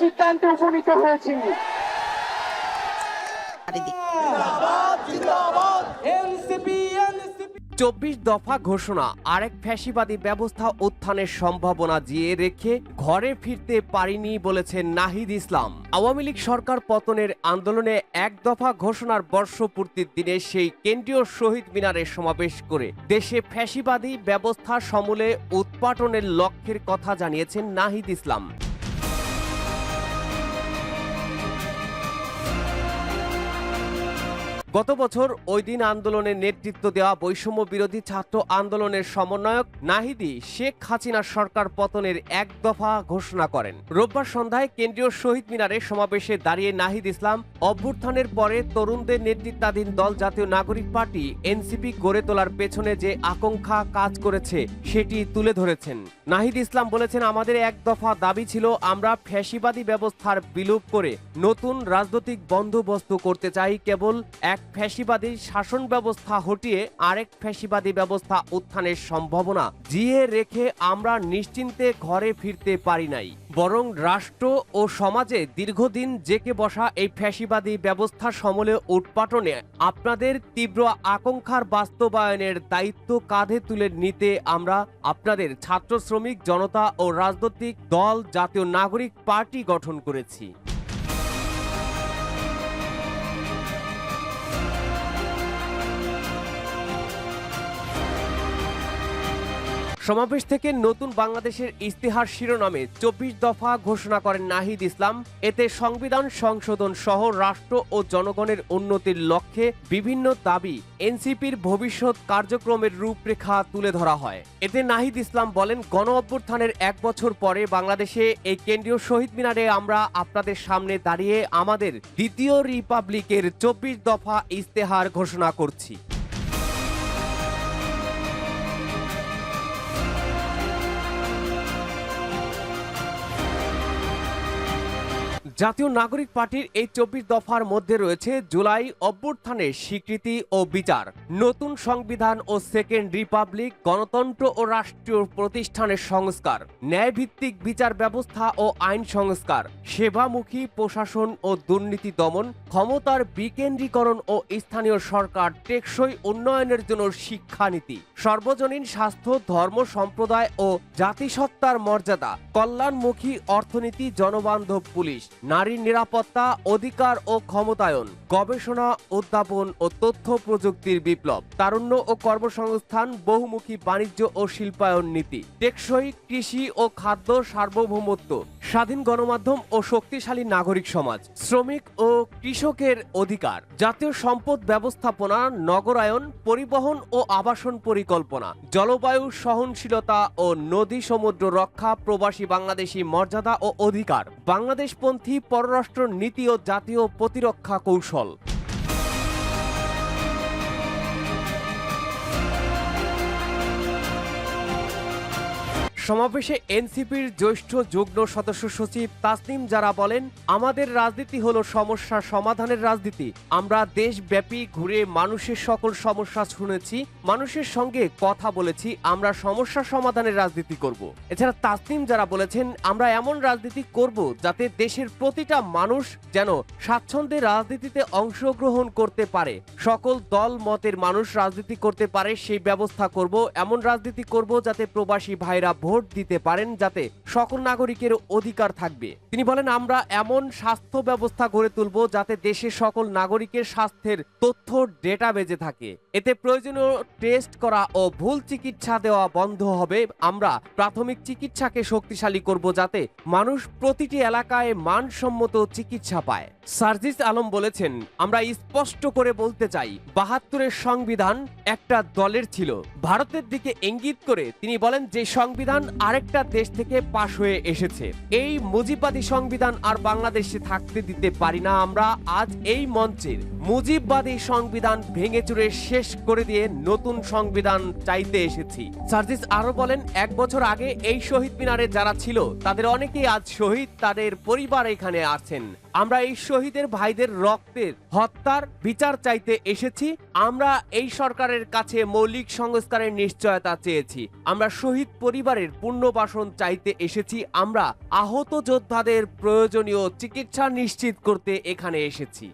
সিদ্ধান্তে উপনীত হয়েছি। চব্বিশ দফা ঘোষণা, আরেক ফ্যাসিবাদী ব্যবস্থা উত্থানের সম্ভাবনা জিয়ে রেখে ঘরে ফিরতে পারিনি বলেছেন নাহিদ ইসলাম। আওয়ামী লীগ সরকার পতনের আন্দোলনে এক দফা ঘোষণার বর্ষপূর্তির দিনে সেই কেন্দ্রীয় শহীদ মিনারে সমাবেশ করে দেশে ফ্যাসিবাদী ব্যবস্থা সমূলে উৎপাটনের লক্ষ্যের কথা জানিয়েছেন নাহিদ ইসলাম। গত বছর ওই দিন আন্দোলনের নেতৃত্ব দেওয়া বৈষম্য বিরোধী ছাত্র আন্দোলনের সমন্বয়ক নাহিদি শেখ হাসিনা সরকার পতনের এক দফা ঘোষণা করেন। রোববার সন্ধ্যায় কেন্দ্রীয় শহীদ মিনারে সমাবেশে দাঁড়িয়ে নাহিদ ইসলাম অভ্যুত্থানের পরে তরুণদের নেতৃত্বাধীন দল জাতীয় নাগরিক পার্টি এনসিপি গড়ে তোলার পেছনে যে আকাঙ্ক্ষা কাজ করেছে, সেটি তুলে ধরেছেন। নাহিদ ইসলাম বলেছেন, আমাদের এক দফা দাবি ছিল, আমরা ফ্যাসিবাদী ব্যবস্থার বিলোপ করে নতুন রাজনৈতিক বন্দোবস্ত করতে চাই, কেবল এক ফ্যাসিবাদী শাসন ব্যবস্থা হটিয়ে আরেক ফ্যাসিবাদী ব্যবস্থা উত্থানের সম্ভাবনা। জিয়ে রেখে আমরা নিশ্চিন্তে ঘরে ফিরতে পারি নাই। বরং রাষ্ট্র ও সমাজে দীর্ঘদিন জেকে বসা এই ফ্যাসিবাদী ব্যবস্থা সমলে উৎপাটনে আপনাদের তীব্র আকাঙ্ক্ষার বাস্তবায়নের দায়িত্ব কাঁধে তুলে নিতে আমরা আপনাদের ছাত্র শ্রমিক জনতা ও রাজনৈতিক দল, জাতীয় নাগরিক পার্টি গঠন করেছি। সমাবেশ থেকে নতুন বাংলাদেশের ইস্তিহার শিরোনামে চব্বিশ দফা ঘোষণা করেন নাহিদ ইসলাম। এতে সংবিধান সংশোধন সহ রাষ্ট্র ও জনগণের উন্নতির লক্ষ্যে বিভিন্ন দাবি এনসিপির ভবিষ্যৎ কার্যক্রমের রূপরেখা তুলে ধরা হয়। এতে নাহিদ ইসলাম বলেন, গণ অভ্যুত্থানের এক বছর পরে বাংলাদেশে এই কেন্দ্রীয় শহীদ মিনারে আমরা আপনাদের সামনে দাঁড়িয়ে আমাদের দ্বিতীয় রিপাবলিকের চব্বিশ দফা ইস্তেহার ঘোষণা করছি। জাতীয় নাগরিক পার্টির এই চব্বিশ দফার মধ্যে রয়েছে জুলাই অভ্যুত্থানের স্বীকৃতি ও বিচার। নতুন সংবিধান ও সেকেন্ড রিপাবলিক, গণতন্ত্র ও রাষ্ট্রীয় প্রতিষ্ঠানের সংস্কার, ন্যায়ভিত্তিক বিচার ব্যবস্থা ও আইন সংস্কার, সেবামুখী প্রশাসন ও দুর্নীতি দমন, ক্ষমতার বিকেন্দ্রীকরণ ও স্থানীয় সরকার টেকসই উন্নয়নের জন্য শিক্ষানীতি, সর্বজনীন স্বাস্থ্য, ধর্ম, সম্প্রদায় ও জাতিসত্তার মর্যাদা, কল্যাণমুখী অর্থনীতি, জনবান্ধব পুলিশ নারীর নিরাপত্তা, অধিকার ও ক্ষমতায়ন, গবেষণা উদ্যাপন ও তথ্য প্রযুক্তির বিপ্লব, তারুণ্য ও কর্মসংস্থান, বহুমুখী বাণিজ্য ও শিল্পায়ন নীতি, টেকসই কৃষি ও খাদ্য সার্বভৌমত্ব, স্বাধীন গণমাধ্যম ও শক্তিশালী নাগরিক সমাজ, শ্রমিক ও কৃষকের অধিকার, জাতীয় সম্পদ ব্যবস্থাপনা, নগরায়ন, পরিবহন ও আবাসন পরিকল্পনা, জলবায়ু সহনশীলতা ও নদী সমুদ্র রক্ষা, প্রবাসী বাংলাদেশী মর্যাদা ও অধিকার, বাংলাদেশপন্থী পররাষ্ট্র নীতি ও জাতীয় প্রতিরক্ষা কৌশল। সমাবেশে এনসিপির জ্যেষ্ঠ যুগ্ম সদস্য সচিব তাসনিম যারা বলেন, আমাদের রাজনীতি হলো সমস্যা সমাধানের রাজনীতি। আমরা দেশব্যাপী ঘুরে মানুষের সকল সমস্যা শুনেছি, মানুষের সঙ্গে কথা বলেছি, আমরা সমস্যা সমাধানের রাজনীতি করব। এছাড়া তাসনিম যারা বলেছেন, আমরা এমন রাজনীতি করব যাতে দেশের প্রতিটা মানুষ যেন স্বাচ্ছন্দ্যে রাজনীতিতে অংশগ্রহণ করতে পারে। সকল দল, মতের মানুষ রাজনীতি করতে পারে, সেই ব্যবস্থা করব। এমন রাজনীতি করব যাতে প্রবাসী ভাইরা ভোট দিতে পারেন যাতে সকল নাগরিকের অধিকার থাকবে। তিনি বলেন, আমরা এমন স্বাস্থ্য ব্যবস্থা গড়ে তুলব যাতে দেশের সকল নাগরিকের স্বাস্থ্যের তথ্য, ডেটা বেজে থাকে। এতে প্রয়োজনীয় টেস্ট করা ও ভুল চিকিৎসা দেওয়া বন্ধ হবে। আমরা প্রাথমিক চিকিৎসাকে শক্তিশালী করব যাতে মানুষ প্রতিটি এলাকায় মানসম্মত চিকিৎসা পায়। সার্জিস আলম বলেছেন, আমরা স্পষ্ট করে বলতে চাই, বাহাত্তরের সংবিধান একটা দলের ছিল। ভারতের দিকে ইঙ্গিত করে তিনি বলেন, যে সংবিধান আরেকটা দেশ থেকে পাশ হয়ে এসেছে। এই মুজিববাদী সংবিধান আর বাংলাদেশে থাকতে দিতে পারি না আমরা। আজ এই মঞ্চের মুজিববাদী সংবিধান ভেঙে চুরে শেষ করে দিয়ে নতুন সংবিধান চাইতে এসেছি। সার্জিস আরও বলেন, এক বছর আগে এই শহীদ মিনারে যারা ছিল, তাদের অনেকেই আজ শহীদ, তাদের পরিবার এখানে আছেন। আমরা এই শহীদের ভাইদের রক্তের হত্যার বিচার চাইতে এসেছি। আমরা এই সরকারের কাছে মৌলিক সংস্কারের নিশ্চয়তা চেয়েছি। আমরা শহীদ পরিবারের পুণ্যবাসন চাইতে এসেছি। আমরা আহত যোদ্ধাদের প্রয়োজনীয় চিকিৎসা নিশ্চিত করতে এখানে এসেছি।